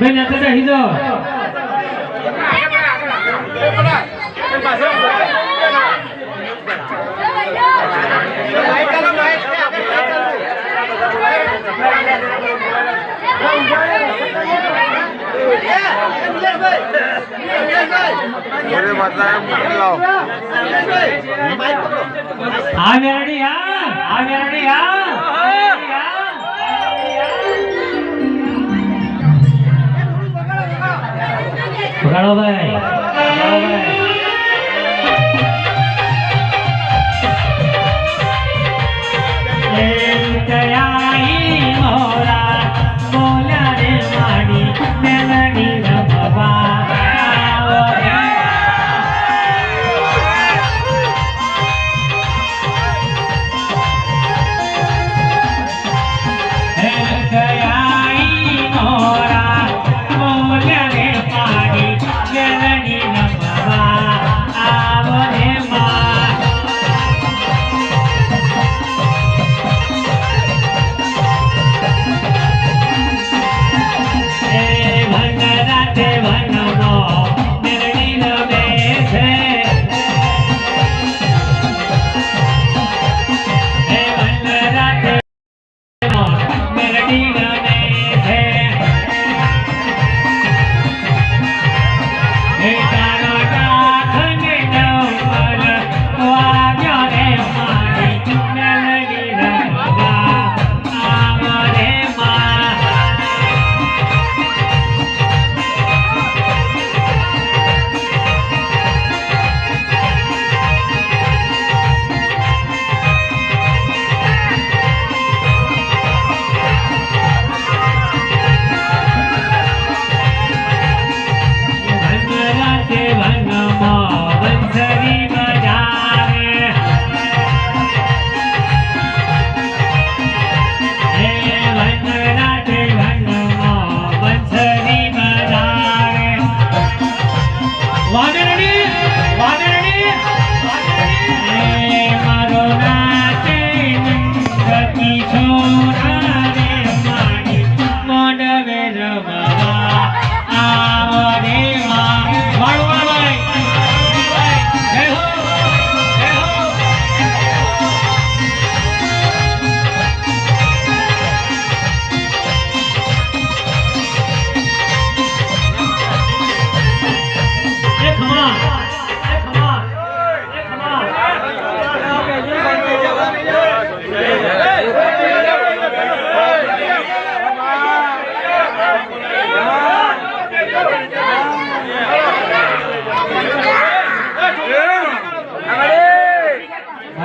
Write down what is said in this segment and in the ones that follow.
બેન નીચે બેસી જાઓ બોલે માતા મોકલાવો આ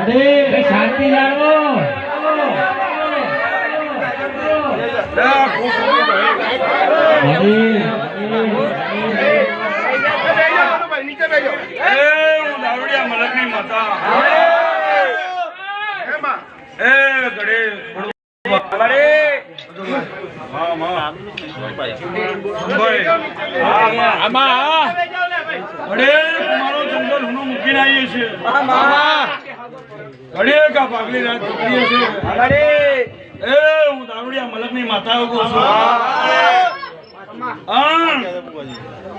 અરે શાંતિ લાવો નીચે એ હું મલકની માતા એ ગડે હા આમાં ગડે મારો જંગલ હું મૂકીને આવીએ છીએ ગડે કા પાગલી રાત પકડીએ છીએ એ હું દારૂડિયા મલકની માતા કહું છું. હા.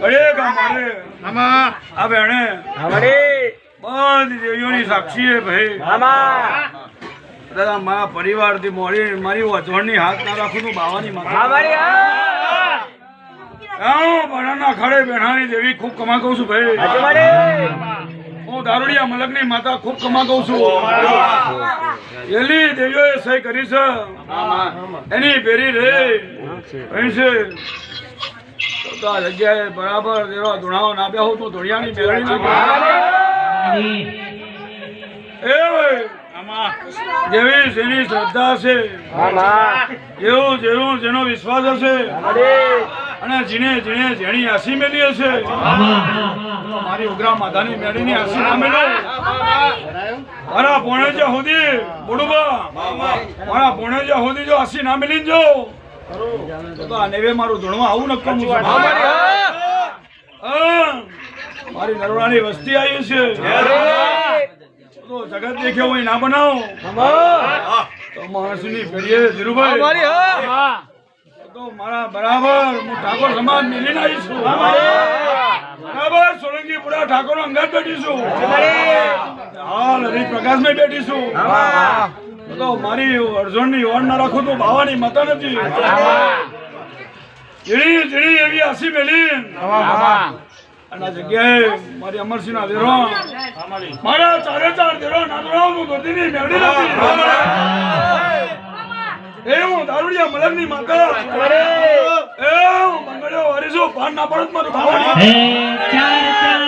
ગડે કા મારે? આમાં આ બેણે બધી દેવીઓની સાક્ષી હે ભાઈ. દાદા મારા પરિવારથી મોડી મારી વચવણની હાથ ના રાખું તું બાવાની માતા હું. બધાના ખડે બેઠાની દેવી ખૂબ કમા કહું છું ભાઈ. હું દારૂડિયા મલકની માતા ખૂબ કમા કહું છું. એલી દેવીઓએ સહી કરી છે. એની પેરી રે. છે. જગ્યાએ બરાબર એવા ધૂણાઓ ના બેહો તો ધોળિયાની ના આમાં જેવી જેની શ્રદ્ધા છે. જેવું જેવું જેનો વિશ્વાસ હશે. અને જીને જીને જેની આસી મેલી હશે. મારી ઉગ્રા માતાની મેળીની આસી ના મેલો મારા પોણેજા સુધી બુડુબા. મારા પોણેજા સુધી જો આસી ના મેલી જો. તો આ નેવે મારું ધૂણવા આવું નક્કમ મારી નરોડાની વસ્તી આવી છે. તો જગત દેખ્યો હોય ના બનાવો. તો માણસની પેઢીએ ધીરુભાઈ. તો મારા બરાબર હું ઠાકોર સમાજ મિલીને આવી છું. બરાબર સોલંકી પુરા ઠાકોર અંગત બેઠી છું. હાલ હરિપ્રકાશ પ્રકાશમાં બેઠી છું. તો મારી અર્જુનની ઓણ ના રાખું તો બાવાની મત નથી. ઝીણી ઝીણી એવી હસી મેલી અને જગ્યાએ મારી અમરસિંહ ના દેરો મારા. ચારે ચાર દેરો નાદરાવનું ગોતીની મેળવી નથી. એ હું દારૂડિયા મલકની માતા. એ હું મંગળ્યો હરીશું પાન ના પડત મારું ચાર ચાર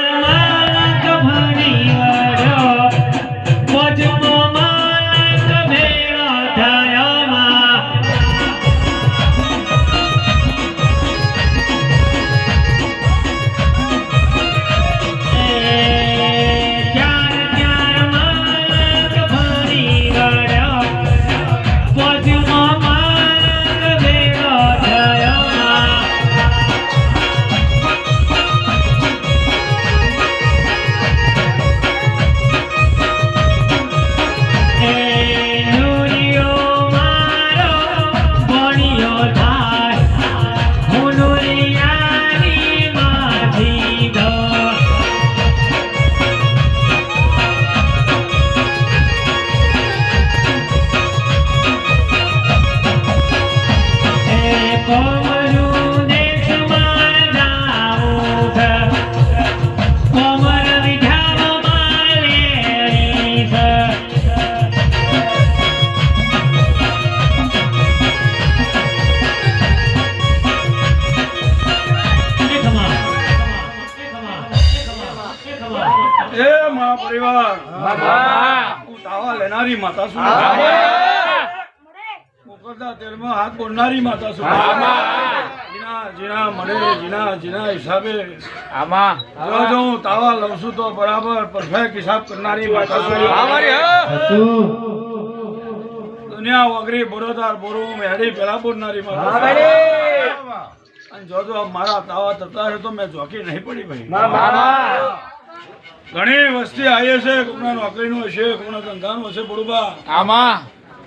લેનારી માતા છું મોકળતા તેલમાં હાથ બોલનારી માતા છું બરાબર કરનારી માતા છું દુનિયા વગરી બોરોદાર બોરો મેળી પેલા બોલનારી માતા અને મારા તાવા થતા છે તો મેં જોકી નહીં પડી ભાઈ. ઘણી વસ્તી આવી છે કોકના નોકરીનું હશે કોકના ધંધાનું હશે આમાં?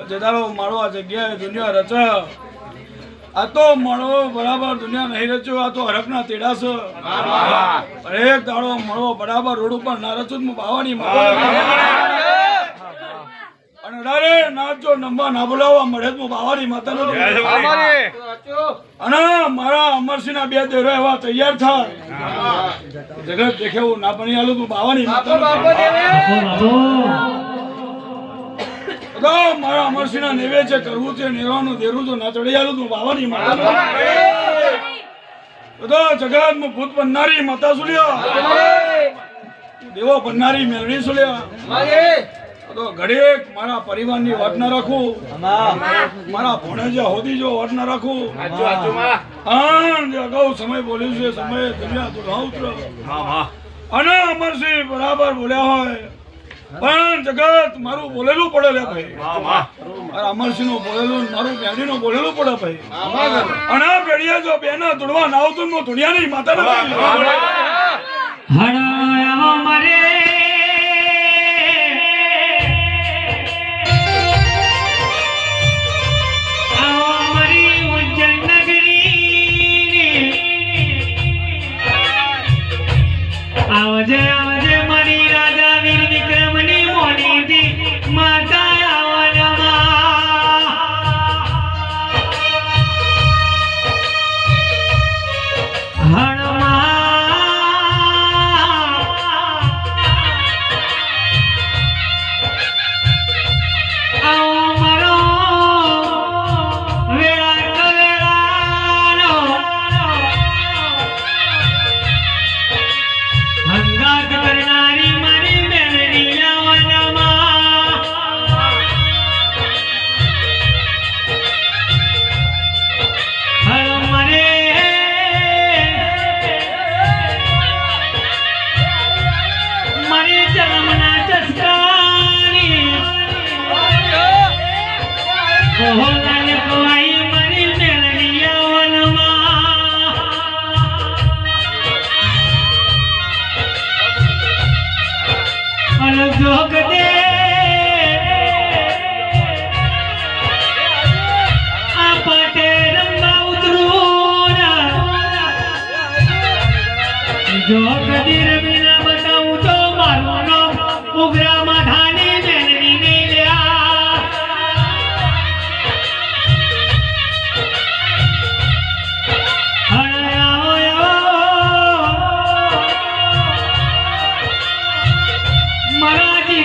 જદારો મારો આ જગ્યાએ દુનિયા રચ. આ તો મળવો બરાબર દુનિયા નહીં રચ્યો આ તો હરકના તેડા છે. એક દાડો મળવો બરાબર રોડ ઉપર ના રચું હું બાવાની માતા અને ડારે નાચો નંબા ના બોલાવવા મળે તો બાવાની માતાનો અને મારા અમરસિંહ ના બે દેરો એવા તૈયાર થાય. જગત દેખેવું ના બની આલું તું બાવાની માતા મારા અમરસિંહ ના નેવે છે કરવું છે નેવાનું દેરું તો ના ચડી આલું તું બાવાની માતા. બધા જગતમાં ભૂત બનનારી માતા સુલ્યો દેવો બનનારી મેળવી સુલ્યો તો ઘડીક મારા પરિવારની વાત ના રાખું. મારા ભણેજા હોદી જો વાત ના રાખું. અગાઉ સમય બોલ્યું છે સમય દુનિયા તો ના ઉતરો. અને અમરસિંહ બરાબર બોલ્યા હોય. પણ જગત મારું બોલેલું પડે લે ભાઈ. અમરસિંહનું બોલેલું મારું બેડી નું બોલેલું પડે ભાઈ. અને આ પેઢીએ જો બેના તોડવા ના આવતું ને નહીં માતા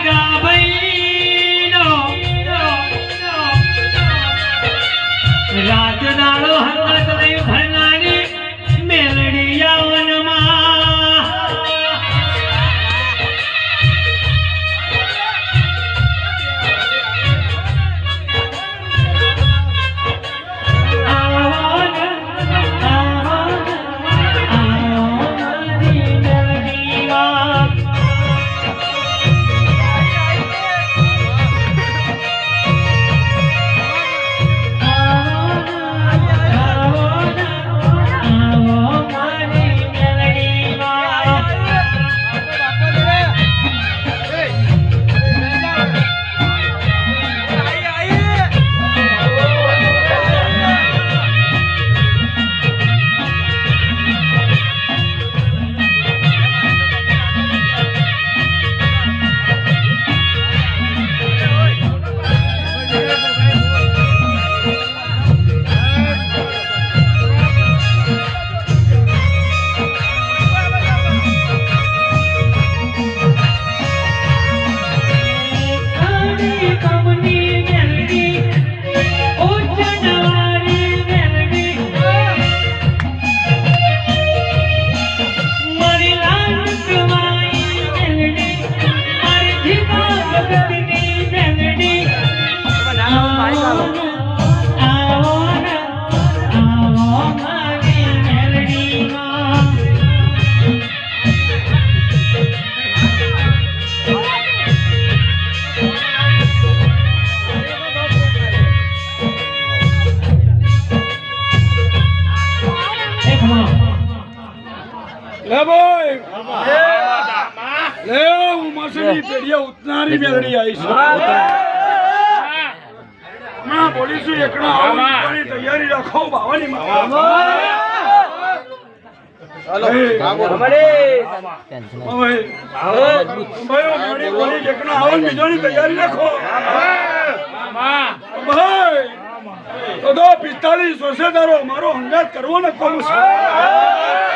Bye. લે ભાઈ? લે હું માસની પેઢીએ ઉતનારી મેળડી આવી? છું બોલીશું તૈયારી રાખો બાવાની માં તૈયારી રાખો. ભાઈ તો પિસ્તાલીસ વર્ષે તારો મારો હંગાત કરવો ને કોમ છે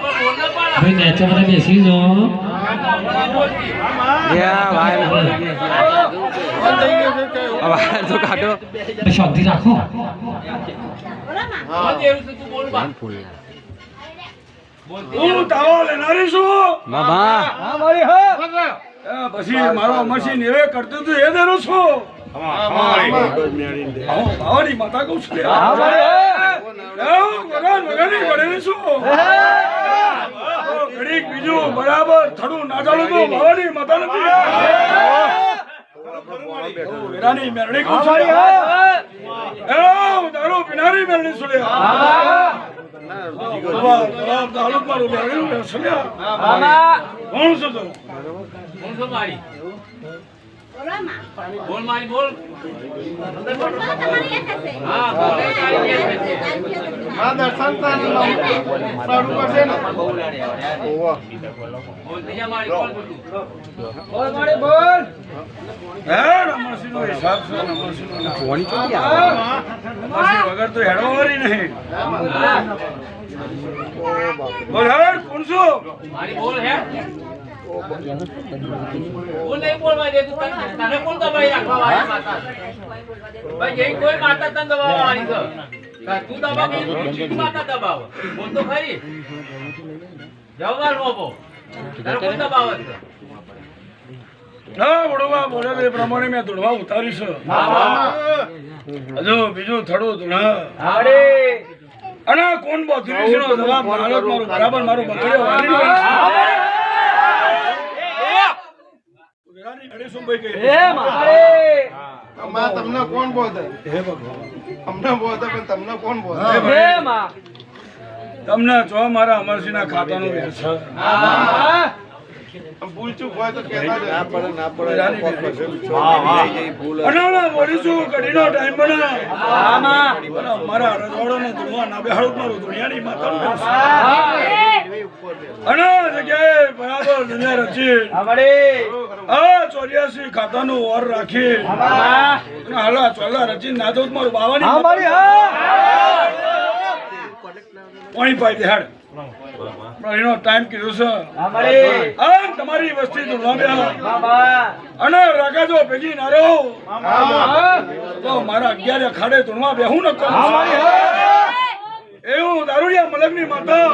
ભાઈ નેચામાં બેસી જાઓ શાંતિ રાખો. હું તાવા લેનારી છું એ પછી મારો અમરસિંહ એવે કરતું હતું એ દેરો છું. માતા કહું છું ઘડીક બીજું બરાબર થોડું ના ચાલું તો બાવાની માતા મેરડી કહું છું દારૂ પીનારી મેરડી છું દારૂ મારું મેરડી છું લે. કોણ છું તું? બોલ મારી બોલ. હા હા દર્શન સારું કરશે ને? ઓવા બોલ બીજા મારી બોલ બધું. હે, નમસ્તીનો હિસાબ છે, નમસ્તીનો ના. નમસ્તી વગર તો હેડવાવાળી નહીં. બોલ હેડ, કોણ છો? મારી બોલ હે બોલ નહીં બોલ મારી તને તને કોણ દબાઈ રાખવા માતા ભાઈ જે કોઈ માતા તને દબાવવા વાળી છે તું દબાવ તું માતા દબાવ બોલ તો ખરી જવાબ મોપો તારે કોણ દબાવે છે ના, વડોવા બોલે તે પ્રમાણે મેં દોડવા ઉતારી છે. હજુ બીજું થોડું ધૂળા. અને કોણ બોધરી છે જવાબ મારો બરાબર મારું બકડીઓ તમને કોણ બોધે. અમને બોધે પણ તમને કોણ બોધે તમને જો મારા અમરસિંહ ના વેર છે ભૂલ ચૂક હોય તો કહેતા જ ના પડે ના વેરાની મેરડી. અનાળા વળીશું, કઢીનો ટાઈમ બને. મારા રજવાડાને ધૂળવા ના બેહાડું મારું વેર જગ્યાએ બરાબર દુનિયા રચી. આ ચોર્યાસી ખાતાનું ઓર રાખી. હાલા ચોલા રચી ના દઉં તો મારું બાવાની પાણી પાઈ દે હાડ. પણ એનો ટાઈમ કીધો છે. આમ તમારી વસ્તી ધૂળવા બે. અને રાગાજો ભેગી ના રહો. તો મારા અગિયારે ખાડે ધૂળવા બેહું નકો એવું દારૂડિયા મલકની માતા.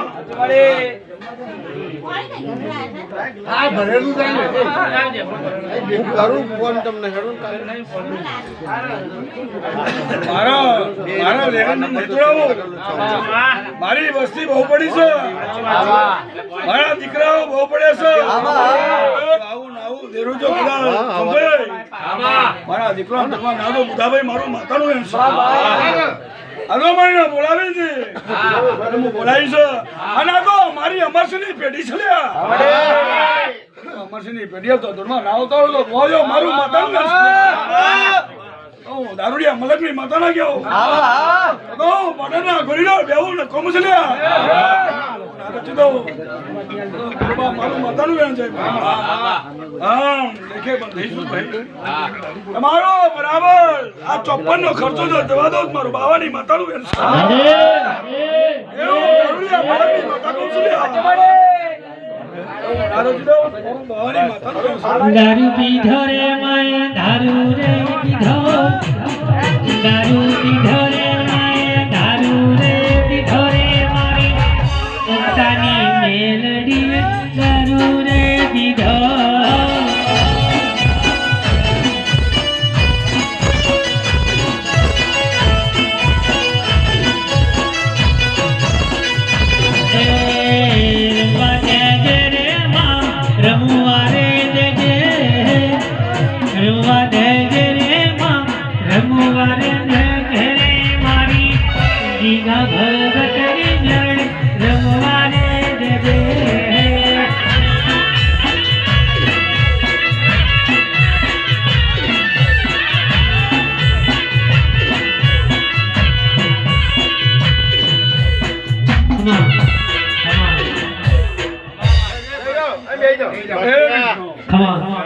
હું કરું ફોન તમને હેડું મારા મારા લેવાનું મિત્ર મારી વસ્તી બહુ પડી છે. મારા દીકરાઓ બહુ પડે છે. આવું ને આવું દેરુજો બધા મારા દીકરા નાનો બુધાભાઈ મારું માતાનું એમ છે મારી બોલાવી છે હું. બોલાવી છે? અને આ તો મારી અમરસિંહની પેઢી છે લ્યા. અમરસિંહની પેઢી હતો દોડમાં ના આવતા હોય તો બોલ્યો મારું. હું. દારૂડિયા મલકની માતા ના ગયો. તો બટાના ગોરીલો બેવું ને કોમ છે તમારો બરાબર. આ ચોપ્પન નો ખર્ચો જો જવા દો મારું. બાવાની માતાનું વેણ છે. દારૂ પીધો રે માય દારૂ રે પીધો દારૂ પીધો રે